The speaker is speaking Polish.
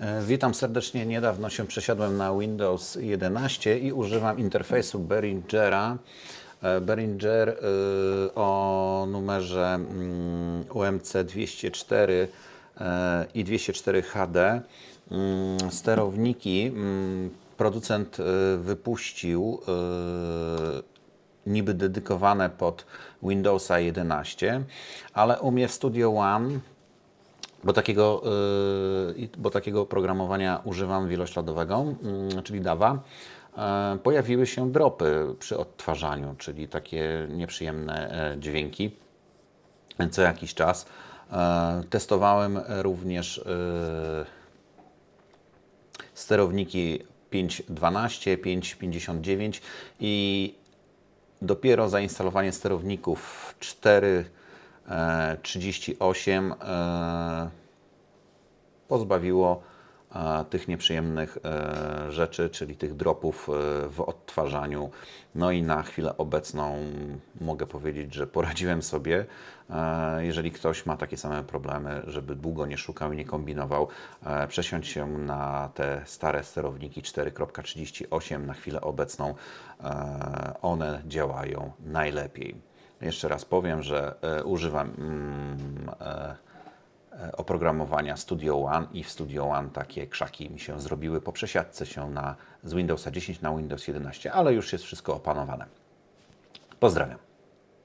E, Witam serdecznie. Niedawno się przesiadłem na Windows 11 i używam interfejsu Behringera. E, Behringer e, o numerze mm, UMC 204 e, i 204 HD. Mm, Sterowniki mm, producent e, wypuścił e, niby dedykowane pod Windowsa 11, ale u mnie w Studio One bo takiego, y, bo takiego oprogramowania używam wielośladowego, mm, czyli DAWA. E, pojawiły się dropy przy odtwarzaniu, czyli takie nieprzyjemne e, dźwięki co jakiś czas. E, testowałem również sterowniki 512, 559 i dopiero zainstalowanie sterowników 4 38 e, pozbawiło e, tych nieprzyjemnych e, rzeczy, czyli tych dropów w odtwarzaniu. No i na chwilę obecną mogę powiedzieć, że poradziłem sobie. Jeżeli ktoś ma takie same problemy, żeby długo nie szukał i nie kombinował, przesiądź się na te stare sterowniki 4.38. Na chwilę obecną one działają najlepiej. Jeszcze raz powiem, że e, używam mm, e, e, oprogramowania Studio One i w Studio One takie krzaki mi się zrobiły po przesiadce się na, z Windowsa 10 na Windows 11, ale już jest wszystko opanowane. Pozdrawiam.